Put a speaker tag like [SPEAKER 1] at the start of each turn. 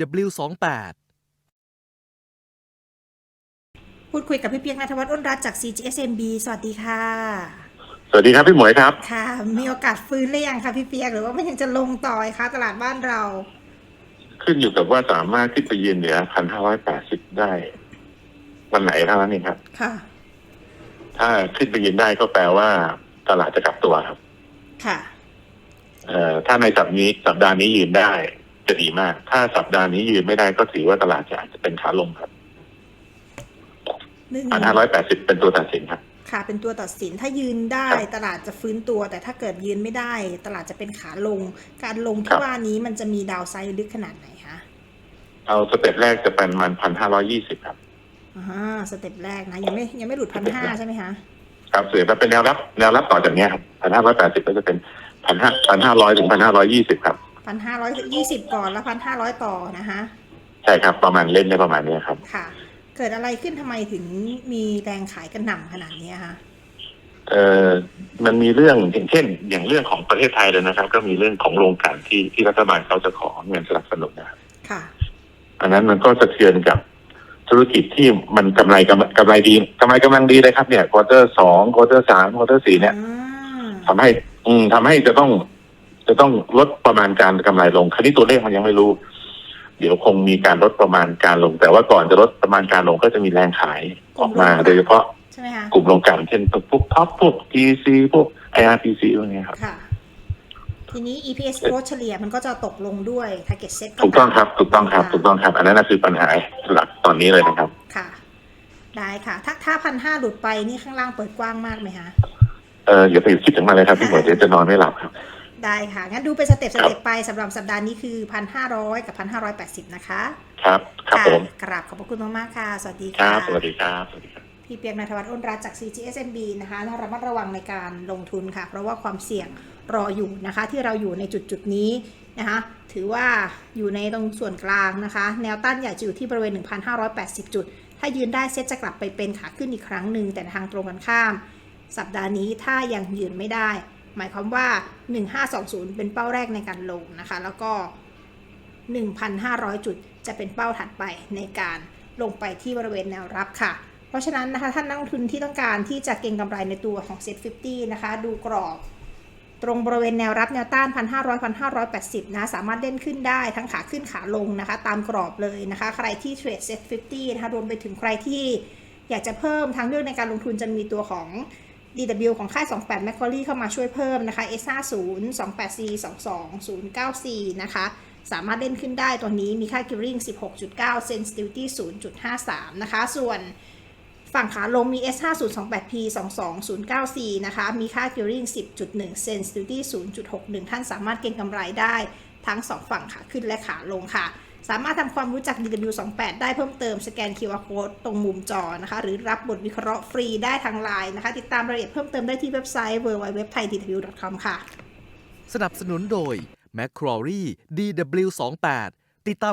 [SPEAKER 1] W28
[SPEAKER 2] พูดคุยกับพี่เปียกนัทวัฒน์อ้นรัตน์จาก CGSMB สวัสดีค่ะ
[SPEAKER 3] สวัสดีครับพี่หมวยครับ
[SPEAKER 2] ค่ะ มีโอกาสฟื้นหรือยังคะพี่เปียกหรือว่ามันยังจะลงต่อยคะตลาดบ้านเรา
[SPEAKER 3] ขึ้นอยู่กับว่าสามารถขึ้นไปยืนเหนือพันห้าร้อยแปดสิบได้ วันไหนเท่านั้นเองครับ
[SPEAKER 2] ค่ะ
[SPEAKER 3] ถ้าขึ้นไปยืนได้ก็แปลว่าตลาดจะกลับตัวครับ
[SPEAKER 2] ค่ะ
[SPEAKER 3] เอ่อถ้าในสัปดาห์นี้สัปดาห์นี้ยืนได้ จะดีมาก ถ้าสัปดาห์นี้ยืนไม่ได้ก็ถือว่าตลาดจะอาจจะเป็นขาลงครับ
[SPEAKER 2] หนึ่ง
[SPEAKER 3] พันห้าร้อยแปดสิบเป็นตัวตัดสินครับ
[SPEAKER 2] ค่ะ เป็นตัวตัดสิน ถ้ายืนได้
[SPEAKER 3] ครับ
[SPEAKER 2] ตลาดจะฟื้นตัว แต่ถ้าเกิดยืนไม่ได้ ตลาดจะเป็นขาลง การลง
[SPEAKER 3] ครั
[SPEAKER 2] ที่
[SPEAKER 3] บ
[SPEAKER 2] ว่านี้มันจะมีดาวไซด์ลึกขนาดไหนคะ
[SPEAKER 3] เอาสเต็ปแรกจะเป็นมันพันห้าร้อยี่สิบครับ
[SPEAKER 2] อ่าสเต็ปแรกนะ ยังไม่ยังไม่หลุดพันห้าใช่ไหมคะ
[SPEAKER 3] ครับเสือมันเป็นแนวรับ แนวรับต่อจากเนี้ยครับพันห้าร้อยแปดสิบก็จะเป็นพันห้าพันห้าร้อยถึงพันห้าร้อยี่สิบครับ
[SPEAKER 2] พันห้าร้อยยี่สิบก่อนแล้วพันห้าร้อยต่อนะคะ
[SPEAKER 3] ใช่ครับประมาณเล่นได้ประมาณเนี้ยครับ
[SPEAKER 2] ค่ะ เกิดอะไรขึ้นทำไมถึงมีแรงขายกระหน่ำขนาดนี้คะ
[SPEAKER 3] เอ่อมันมีเรื่องอย่างเช่น อย่างเรื่องของประเทศไทยเลยนะครับ ก็มีเรื่องของโรงกลั่นที่ที่รัฐบาลเขาจะขอเงินสนับสนุนนะครับ
[SPEAKER 2] ค่ะ
[SPEAKER 3] อันนั้นมันก็สะเทือนกับธุรกิจที่มันกำไรกำกำไรดีกำไรกำลังดีเลยครับเนี่ยควอเตอร์สองควอเตอร์สามควอเตอร์สี่เนี่ย
[SPEAKER 2] อ่า
[SPEAKER 3] ทำให้ อืมทำให้จะต้อง จะต้องลดประมาณการกำไรลงคราวนี้ตัวเลขมันยังไม่รู้ เดี๋ยวคงมีการลดประมาณการลง แต่ว่าก่อนจะลดประมาณการลงก็จะมีแรงขายออกมาโดยเฉพาะ
[SPEAKER 2] ใช่ไหมคะ
[SPEAKER 3] กลุ่มโรงกลั่นเช่นพวกท็อปพวก GC พวก IRPC พวกเนี้ยครับ
[SPEAKER 2] ค่ะทีนี้ EPS growth เฉลี่ยมันก็จะตกลงด้วย target set
[SPEAKER 3] ถูกต้องครับ ถูกต้องครับ ถูกต้องครับ อันนั้นนะคือปัญหาหลักตอนนี้เลยนะครับ
[SPEAKER 2] ค่ะ ได้ค่ะ ถ้าถ้าพันห้าหลุดไปนี่ข้างล่างเปิดกว้างมากไหมคะ
[SPEAKER 3] เอออย่าไปคิดถึงมันเลยครับ พี่หมวยเดี๋ยวจะนอนไม่หลับครับ
[SPEAKER 2] ได้ค่ะ งั้นดูเป็นสเต็ปสเต็ปไปสำหรับสัปดาห์นี้คือพันห้าร้อยกับพันห้าร้อยแปดสิบนะคะ
[SPEAKER 3] ครับ ครับผม
[SPEAKER 2] กราบขอบพระคุณมากๆค่ะ สวัสดี
[SPEAKER 3] ค
[SPEAKER 2] ค่ะ
[SPEAKER 3] รับ สวัสดีครับ สวัสดีครับ
[SPEAKER 2] พี่เปียกนัทวัฒน์อ้นรัตน์จาก CGSMB นะคะระมัดระวังในการลงทุนค่ะ เพราะว่าความเสี่ยงรออยู่นะคะ ที่เราอยู่ในจุดจุดๆนี้นะคะถือว่าอยู่ในตรงส่วนกลางนะคะ แนวต้านใหญ่จะอยู่ที่บริเวณ 1,580 จุด ถ้ายืนได้เซ็ตจะกลับไปเป็นขาขึ้นอีกครั้งหนึ่งแต่ทางตรงกันข้าม สัปดาห์นี้ถ้ายังยืนไม่ได้ หมายความว่า 1520 เป็นเป้าแรกในการลงนะคะ แล้วก็ 1,500 จุดจะเป็นเป้าถัดไปในการลงไปที่บริเวณแนวรับค่ะ เพราะฉะนั้นนะคะท่านนักลงทุนที่ต้องการที่จะเก็งกำไรในตัวของ Set 50 นะคะ ดูกรอบตรงบริเวณแนวรับแนวต้าน 1,500 1,580 นะ สามารถเล่นขึ้นได้ทั้งขาขึ้นขาลงนะคะ ตามกรอบเลยนะคะ ใครที่เทรด Set 50 นะคะ รวมไปถึงใครที่อยากจะเพิ่มทางเลือกในการลงทุนจะมีตัวของ DW ของค่าย 28 Macquarie เข้ามาช่วยเพิ่มนะคะ S50 28C 22 094นะคะ สามารถเล่นขึ้นได้ตัวนี้มีค่า Gearing 16.9 Sensitivity 0.53 นะคะ ส่วนฝั่งขาลงมี S50 28P 22094นะคะ มีค่า Gearing 10.1 Sensitivity 0.61 ท่านสามารถเก็งกำไรได้ทั้ง 2 ฝั่งขาขึ้นและขาลงค่ะ สามารถทำความรู้จัก DW28 ได้เพิ่มเติมสแกน QR Code ตรงมุมจอนะคะ หรือรับบทวิเคราะห์ฟรีได้ทางไลน์นะคะ ติดตามรายละเอียดเพิ่มเติมได้ที่เว็บไซต์ www.thaidw.com ค่ะ
[SPEAKER 1] สนับสนุนโดย m c q u a r i e DW28 ติดตาม